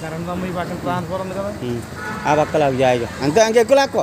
Current దమ్ము ఈ పక్కన ట్రాన్స్ఫర్ ఉంది కదా. ఆ పక్క లాగు జాయిగా అంతే ఇంకెక్కువ లాక్కో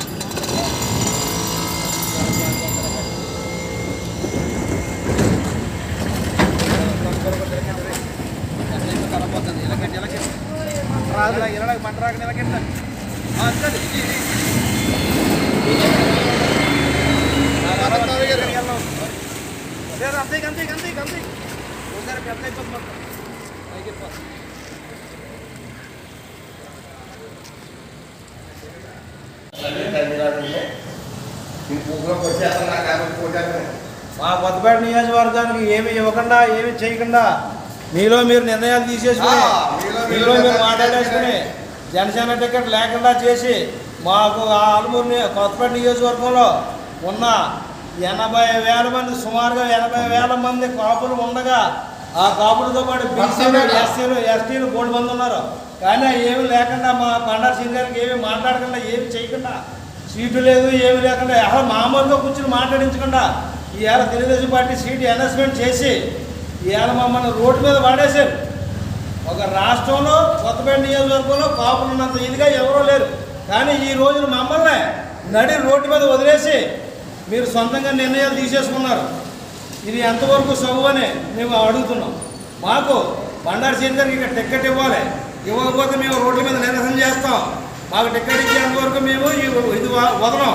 మంట రాక నిలకెట్ట అంతే అంతే అంతే అంతే ఒకసారి పెద్ద అయిపోతుంది మొత్తం పైకి వెళ్ళిపోతుంది. మా కొత్తపేట నియోజకవర్గానికి ఏమి ఇవ్వకుండా ఏమి చేయకుండా మీలో మీరు నిర్ణయాలు తీసేసుకుని నిర్ణయాలు మాట్లాడేసుకుని జనసేన టికెట్ లేకుండా చేసి మాకు ఆ ఆలమూరు కొత్తపేట నియోజకవర్గంలో ఉన్న ఎనభై వేల మంది సుమారుగా ఎనభై వేల మంది కాపులు ఉండగా ఆ కాపులతో పాటు బీసీలు ఎస్సీలు ఎస్టీలు మూడు మంది ఉన్నారు. కానీ ఏమి లేకుండా మా పండారు సింగ్ గారికి ఏమి మాట్లాడకుండా ఏమి చేయకుండా సీటు లేదు ఏమి లేకుండా అసలు మామూలుగా కూర్చుని మాట్లాడించకుండా ఈవేళ తెలుగుదేశం పార్టీ సీటు అనౌన్స్మెంట్ చేసి ఈవేళ మమ్మల్ని రోడ్డు మీద వాడేశారు ఒక రాష్ట్రంలో కొత్తపేట నియోజకవర్గంలో కాపులు ఉన్నంత ఇదిగా ఎవరూ లేరు. కానీ ఈ రోజున మమ్మల్ని నడి రోడ్డు మీద వదిలేసి మీరు సొంతంగా నిర్ణయాలు తీసేసుకున్నారు. ఇది ఎంతవరకు సబు అని మేము అడుగుతున్నాం. మాకు బండారు సీన్ గారికి ఇక్కడ టికెట్ ఇవ్వాలి. ఇవ్వకపోతే మేము రోడ్ల మీద నిరసన చేస్తాం. మాకు టికెట్ ఇచ్చేంత వరకు మేము ఈ ఇది వదలం.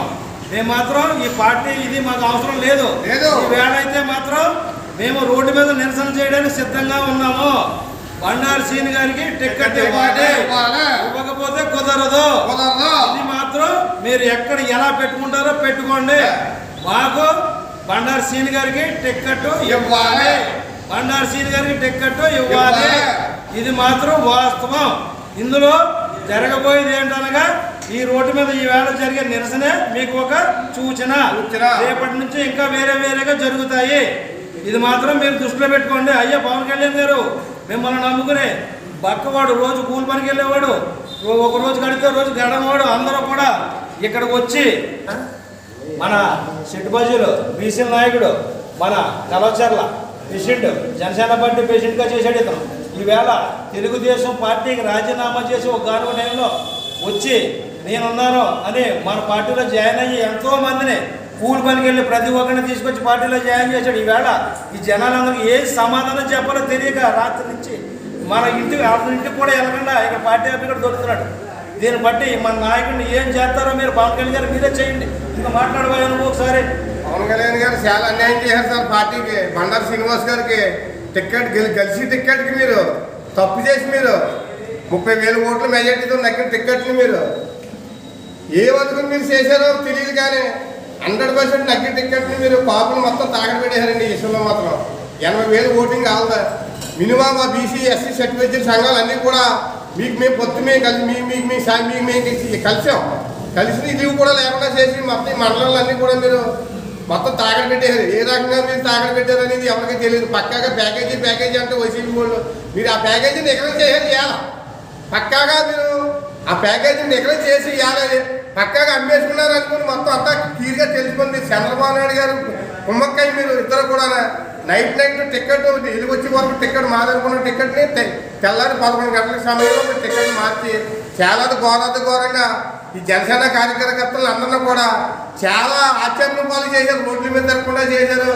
మేము మాత్రం ఈ పార్టీ ఇది మాకు అవసరం లేదు. లేదు. ఈ వేళ అయితే మాత్రం మేము రోడ్డు మీద నిరసన చేయడానికి సిద్ధంగా ఉన్నాము. బండారు సీన్ గారికి టికెట్ ఇవ్వాలి. ఇవ్వకపోతే కుదరదు కుదరదు. ఇది మాత్రం మీరు ఎక్కడ ఎలా పెట్టుకుంటారో పెట్టుకోండి మాకు బండారు సీన్ గారికి టికెట్ ఇవ్వాలి. బండారు సీన్ గారికి టికెట్ ఇవ్వాలి. ఇది మాత్రం వాస్తవం ఇందులో జరగబోయేది ఏంటనగా ఈ రోడ్డు మీద ఈ వేళ జరిగే నిరసనే మీకు ఒక సూచన. రేపటి నుంచి ఇంకా వేరే వేరేగా జరుగుతాయి ఇది మాత్రం మీరు దృష్టిలో పెట్టుకోండి అయ్యా పవన్ కళ్యాణ్ గారు మిమ్మల్ని నమ్ముకునే బక్కవాడు రోజు కూలి పనికి వెళ్ళేవాడు ఒక రోజు గడితే రోజు గడనవాడు అందరూ కూడా ఇక్కడికి వచ్చి మన సిట్టుబజీలు బీసీ నాయకుడు మన కలవచర్ల పేషెంట్ జనసేన పార్టీ పేషెంట్గా చేశాడు ఇతను. ఈవేళ తెలుగుదేశం పార్టీకి రాజీనామా చేసి ఒక గానుగ టైంలో వచ్చి నేనున్నాను అని మన పార్టీలో జాయిన్ అయ్యి ఎంతోమందిని కూలి పనికి వెళ్ళి ప్రతి ఒక్కరిని తీసుకొచ్చి పార్టీలో జాయిన్ చేశాడు. ఈవేళ ఈ జనాలందరికీ ఏ సమాధానం చెప్పాలో తెలియక రాత్రి నుంచి మన ఇంటికి అతని ఇంటికి కూడా వెళ్ళకుండా ఇక్కడ పార్టీ అభ్యర్థి కూడా దొరుకుతున్నాడు. దీన్ని బట్టి మన నాయకుడిని ఏం చేస్తారో మీరు పవన్ కళ్యాణ్ గారు మీరే చేయండి. ఇంకా మాట్లాడబోయే నువ్వు ఒకసారి. పవన్ కళ్యాణ్ గారు చాలా అన్యాయం చేశారు సార్ పార్టీకి. బండారు శ్రీనివాస్ గారికి టికెట్ గెలి గెలిచి టికెట్కి మీరు తప్పు చేసి మీరు ముప్పై వేల ఓట్ల మెజార్టీతో నక్కిన టికెట్లు మీరు ఏ వరకు మీరు చేశారో తెలియదు కానీ హండ్రెడ్ పర్సెంట్ నగ్గి టిక్కెట్ మీరు కాపులు మొత్తం తాగడ పెట్టేశారండి ఈ విషయంలో మాత్రం. ఎనభై వేలు ఓటింగ్ కావాలా మినిమం మా బీసీ ఎస్సీ సర్టిఫికేట్ సంఘాలు అన్నీ కూడా మీకు మేము పొత్తు మేము కలిసి మీ మీకు మీ సా- మీకు మేము కలిసాం కలిసి. ఇది కూడా లేకుండా చేసి మొత్తం ఈ అన్నీ కూడా మీరు మొత్తం తాగడ పెట్టారు ఏ రకంగా మీరు తాగడ పెట్టారు అనేది ఎవరికి తెలియదు. పక్కాగా ప్యాకేజీ ప్యాకేజీ అంటే వైసీపీ వాళ్ళు మీరు ఆ ప్యాకేజీని ఎక్కడ చేయాలి? ఇవ్వాలి పక్కాగా మీరు ఆ ప్యాకేజీని ఎక్కడ చేసి ఇవ్వాలి? పక్కాగా అమ్మేసుకున్నారు అనుకుని మొత్తం అంతా క్లియర్గా తెలుసుకుంది చంద్రబాబు నాయుడు గారు కుమ్మక్కయ్య మీరు ఇద్దరు కూడా నైట్ నైట్ టికెట్ ఇల్లు వచ్చే వరకు టికెట్ మాదనుకున్న టికెట్ని తెల్లారి పదకొండు గంటల సమయంలో టికెట్ మార్చి చాలా ఘోరాది ఘోరంగా ఈ జనసేన కార్యకర్తలు అందరినీ కూడా చాలా ఆశ్చర్యం పాలు చేశారు. రోడ్ల మీద తిరగకుండా చేశారు.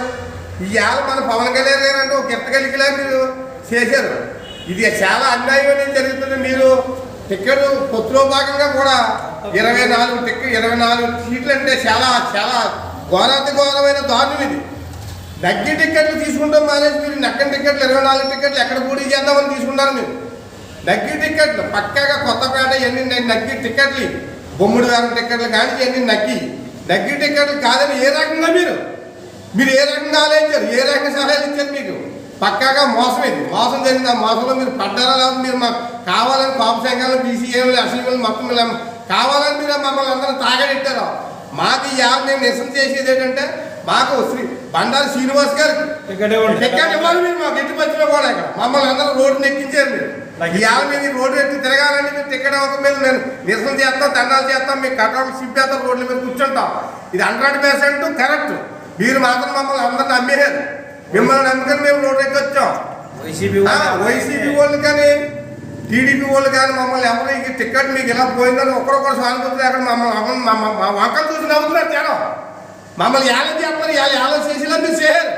ఇవాళ మన పవన్ కళ్యాణ్ గారు అంటే ఒక ఎత్తగలిగిలా మీరు చేశారు. ఇది చాలా అన్యాయం అనేది జరుగుతుంది మీరు టికెట్ పొత్తులో భాగంగా కూడా ఇరవై నాలుగు టికెట్ ఇరవై నాలుగు సీట్లు అంటే చాలా చాలా ఘోరాతి ఘోరమైన దారుణం ఇది. దగ్గర టికెట్లు తీసుకుంటాం మానేసి మీరు నక్కని టికెట్లు ఇరవై నాలుగు టికెట్లు ఎక్కడ పోటీ చేద్దామని తీసుకున్నారు మీరు. నగ్గి టికెట్లు పక్కాగా కొత్తపేట ఎన్ని నగ్గి టికెట్లు బొమ్మిడి వేల టికెట్లు కానీ ఎన్ని నగ్గి నగ్గి టికెట్లు కాదని ఏ రకంగా మీరు? మీరు ఏ రకంగా ఆలోచించారు? ఏ రకంగా సలహాలు ఇచ్చారు మీకు? పక్కాగా మోసం ఇది మోసం జరిగింది? ఆ మోసంలో మీరు పడ్డారా? లేదా మీరు మాకు కావాలని కాపు సంఘాలు బీసీఏలు అసలు మొత్తం ఇలా కావాలని మీరు మమ్మల్ని అందరూ తాగడెట్టారు మాకు ఈ యాప్ మేము నిరసన చేసేది ఏంటంటే మాకు శ్రీ బండారు శ్రీనివాస్ గారికి టికెట్ ఇవ్వాలి మీరు మాకు. ఎట్టి పచ్చిలో కూడా ఇక్కడ మమ్మల్ని అందరూ రోడ్డు ఎక్కించారు మీరు. ఈ యాభై మీద రోడ్డు ఎక్కి తిరగాలని మీరు టికెట్ ఇవ్వక మీద మేము నిరసన చేస్తాం దండాలు చేస్తాం మీకు కట్టాలు సింపేస్తాం రోడ్ల మీద కూర్చుంటాం. ఇది హండ్రెడ్ పర్సెంట్ కరెక్ట్. మీరు మాత్రం మమ్మల్ని అందరిని నమ్మేశారు. మిమ్మల్ని నమ్ముకొని మేము రోడ్డు ఎక్కి వచ్చాం వైసీపీ వాళ్ళు కానీ టీడీపీ వాళ్ళు కానీ మమ్మల్ని ఎవరు ఈ టికెట్ మీకు ఇలా పోయిందని ఒకరొకరు సానుభూతి అక్కడ మమ్మల్ని మా- వంకలు చూసి నవ్వుతున్నారు జనం. మమ్మల్ని ఏలం చేస్తున్నారు ఇలా ఏలం చేసేలా మీరు చేయరు.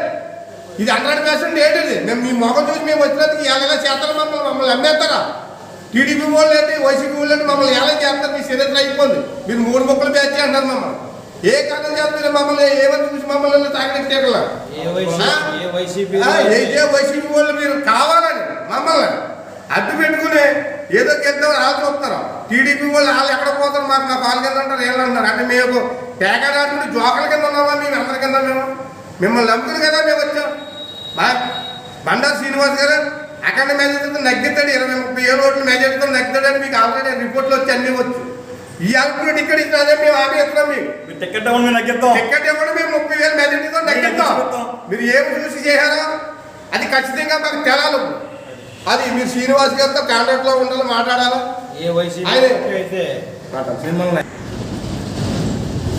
ఇది హండ్రెడ్ పర్సెంట్ ఏంటిది మేము మీ మొఖం చూసి మేము వచ్చినందుకు ఇలా చేస్తారు మమ్మల్ని మమ్మల్ని అమ్మేస్తారా టీడీపీ వాళ్ళు ఏంటి? వైసీపీ వాళ్ళు మమ్మల్ని ఏలం చేస్తారు? మీ చరిత్ర అయిపోయింది. మీరు మూడు మొక్కలు బ్యాచ్ అంటారు మమ్మల్ని. ఏ కారణం మీరు మమ్మల్ని? ఏమని చూసి మమ్మల్ని తాగడానికి వైసీపీ ఏ వైసీపీ వాళ్ళు మీరు కావాలని మమ్మల్ని అడ్డు పెట్టుకుని ఏదో గెద్దాం వాళ్ళు చూస్తారు టీడీపీ వాళ్ళు వాళ్ళు ఎక్కడ పోతారు మాకు? మా పాలు అంటారు ఏళ్ళు అంటారు అంటే మేము పేకాడాడుకుంటే జోకల కింద ఉన్నామా మేము? అందరి కింద మేము? మిమ్మల్ని నమ్ముకుని కదా మేము వచ్చాం. బా బండారు శ్రీనివాస్ గారు అక్కడ మెజార్టీతో నగ్గుతాడు ఇరవై ముప్పై ఏడు ఓట్లు మెజార్టీతో నగ్గుతాడని మీకు ఆల్రెడీ రిపోర్ట్లు వచ్చి అన్నీ వచ్చు. ఈ అల్పుడు టికెట్ ఇచ్చినదే మేము హామీ ఇస్తున్నాం మీకు టికెట్ ఇవ్వండి మేము టికెట్ ఇవ్వడం మేము ముప్పై వేలు మెజార్టీతో నగ్గిస్తాం. మీరు ఏం చూసి చేశారో అది ఖచ్చితంగా మాకు తెలాలి. అది మీరు శ్రీనివాస్ గారితో కాంటాక్ట్లో ఉండాలి మాట్లాడాలి. ఏ మిమ్మల్ని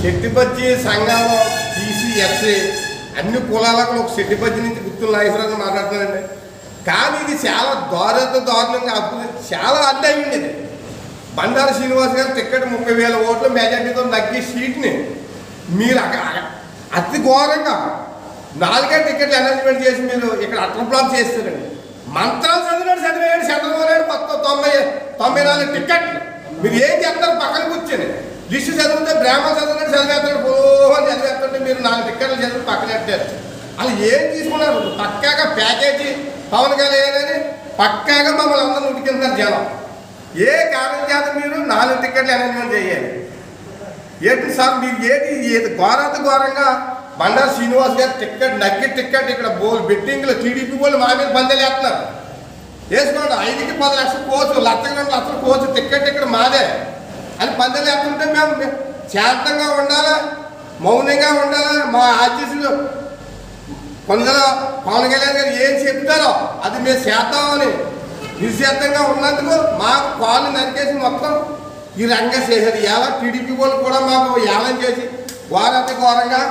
శెట్టిపచ్చి సంఘాలు టీసీ ఎస్సీ అన్ని కులాలకు ఒక శెట్టిపచ్చి నుంచి గుర్తులు నాగేశ్వరరావు మాట్లాడుతున్నారండి. కానీ ఇది చాలా దారుణ దారుణంగా అప్పుడు చాలా అడ్డయింది ఇది బండారు శ్రీనివాస్ గారు టిక్కెట్ ముప్పై వేల ఓట్ల మెజార్టీతో నగ్గి సీట్ని మీరు అక్కడ అతి ఘోరంగా నాలుగే టికెట్లు అనౌన్స్మెంట్ చేసి మీరు ఇక్కడ అట్ల ప్లాన్ చేస్తారండి. మంత్రాలు చదివాడు చదివేయండి చంద్రబాబు నాయుడు మొత్తం తొంభై తొంభై నాలుగు టిక్కెట్లు. మీరు ఏం చేస్తారు? పక్కన కూర్చొని లిస్టు చదివితే బ్రాహ్మణ చదివినట్టు చదివేస్తాడు పోహని చదివేస్తుంటే మీరు నాలుగు టికెట్లు చదివి పక్కన పెట్టారు. అలా ఏం తీసుకున్నారు? పక్కాగా ప్యాకేజీ పవన్ కళ్యాణ్ అని పక్కాగా మమ్మల్ని అందరూ ఉడికింటారు జనం. ఏ కారణం చేత మీరు నాలుగు టికెట్లు అనౌన్స్మెంట్ చేయాలి? ఏంటి సార్ మీరు ఏంటి ఏది ఘోరాత ఘోరంగా బండారు శ్రీనివాస్ గారు టికెట్ నగ్గి టిక్కెట్ ఇక్కడ బోల్ బిట్టింగ్లో టీడీపీ వాళ్ళు మా మీద పందెలు వేస్తున్నారు. వేసుకోండి ఐదుకి పది లక్షలు కోచు లక్ష రెండు లక్షలు కోచు టికెట్ ఇక్కడ మాదే. అని పందెలు వేస్తుంటే మేము శాంతంగా ఉండాలా? మౌనంగా ఉండాలా? మా ఆర్టీసీలు కొందరు పవన్ కళ్యాణ్ గారు ఏం చెప్తారో అది మేము చేద్దామని నిశ్శబ్దంగా ఉన్నందుకు మా పాలు నరికేసి మొత్తం ఈ రంగం చేశారు ఎలా టీడీపీ వాళ్ళు కూడా మాకు ఏలం చేసి ఘోరతి ఘోరంగా